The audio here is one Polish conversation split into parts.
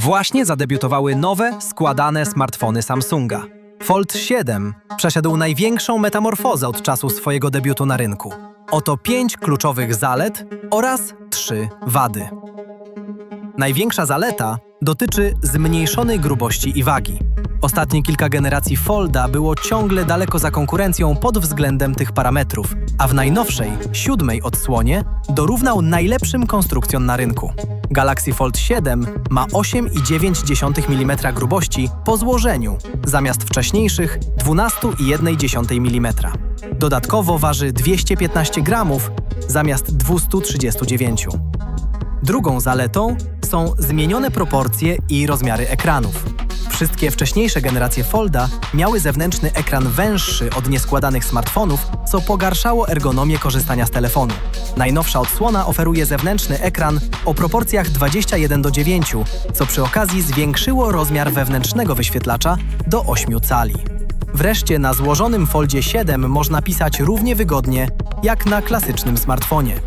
Właśnie zadebiutowały nowe, składane smartfony Samsunga. Fold 7 przeszedł największą metamorfozę od czasu swojego debiutu na rynku. Oto pięć kluczowych zalet oraz trzy wady. Największa zaleta dotyczy zmniejszonej grubości i wagi. Ostatnie kilka generacji Folda było ciągle daleko za konkurencją pod względem tych parametrów, a w najnowszej, siódmej odsłonie dorównał najlepszym konstrukcjom na rynku. Galaxy Fold 7 ma 8,9 mm grubości po złożeniu, zamiast wcześniejszych 12,1 mm. Dodatkowo waży 215 gramów zamiast 239. Drugą zaletą są zmienione proporcje i rozmiary ekranów. Wszystkie wcześniejsze generacje Folda miały zewnętrzny ekran węższy od nieskładanych smartfonów, co pogarszało ergonomię korzystania z telefonu. Najnowsza odsłona oferuje zewnętrzny ekran o proporcjach 21 do 9, co przy okazji zwiększyło rozmiar wewnętrznego wyświetlacza do 8 cali. Wreszcie na złożonym Foldzie 7 można pisać równie wygodnie jak na klasycznym smartfonie.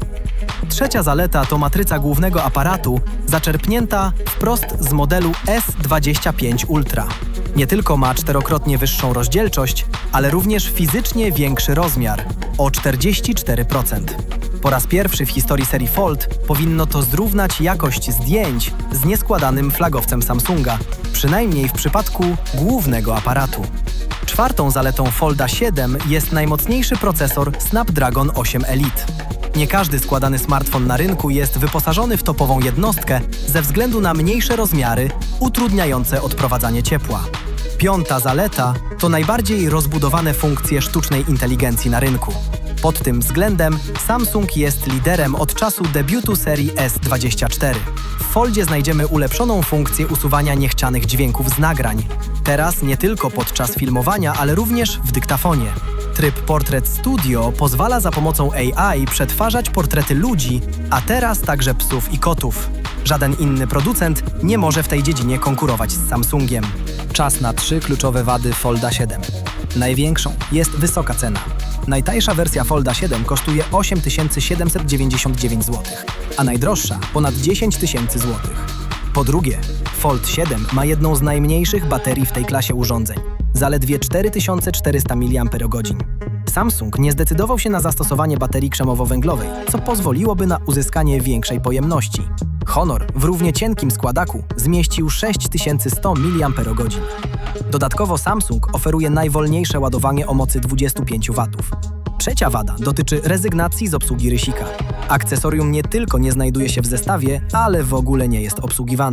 Trzecia zaleta to matryca głównego aparatu, zaczerpnięta wprost z modelu S25 Ultra. Nie tylko ma czterokrotnie wyższą rozdzielczość, ale również fizycznie większy rozmiar o 44%. Po raz pierwszy w historii serii Fold powinno to zrównać jakość zdjęć z nieskładanym flagowcem Samsunga, przynajmniej w przypadku głównego aparatu. Czwartą zaletą Folda 7 jest najmocniejszy procesor Snapdragon 8 Elite. Nie każdy składany smartfon na rynku jest wyposażony w topową jednostkę ze względu na mniejsze rozmiary utrudniające odprowadzanie ciepła. Piąta zaleta to najbardziej rozbudowane funkcje sztucznej inteligencji na rynku. Pod tym względem Samsung jest liderem od czasu debiutu serii S24. W Foldzie znajdziemy ulepszoną funkcję usuwania niechcianych dźwięków z nagrań. Teraz nie tylko podczas filmowania, ale również w dyktafonie. Tryb Portrait Studio pozwala za pomocą AI przetwarzać portrety ludzi, a teraz także psów i kotów. Żaden inny producent nie może w tej dziedzinie konkurować z Samsungiem. Czas na trzy kluczowe wady Folda 7. Największą jest wysoka cena. Najtańsza wersja Folda 7 kosztuje 8799 zł, a najdroższa ponad 10 tysięcy złotych. Po drugie, Fold 7 ma jedną z najmniejszych baterii w tej klasie urządzeń zaledwie 4400 mAh. Samsung nie zdecydował się na zastosowanie baterii krzemowo-węglowej, co pozwoliłoby na uzyskanie większej pojemności. Honor w równie cienkim składaku zmieścił 6100 mAh. Dodatkowo Samsung oferuje najwolniejsze ładowanie o mocy 25 W. Trzecia wada dotyczy rezygnacji z obsługi rysika. Akcesorium nie tylko nie znajduje się w zestawie, ale w ogóle nie jest obsługiwane.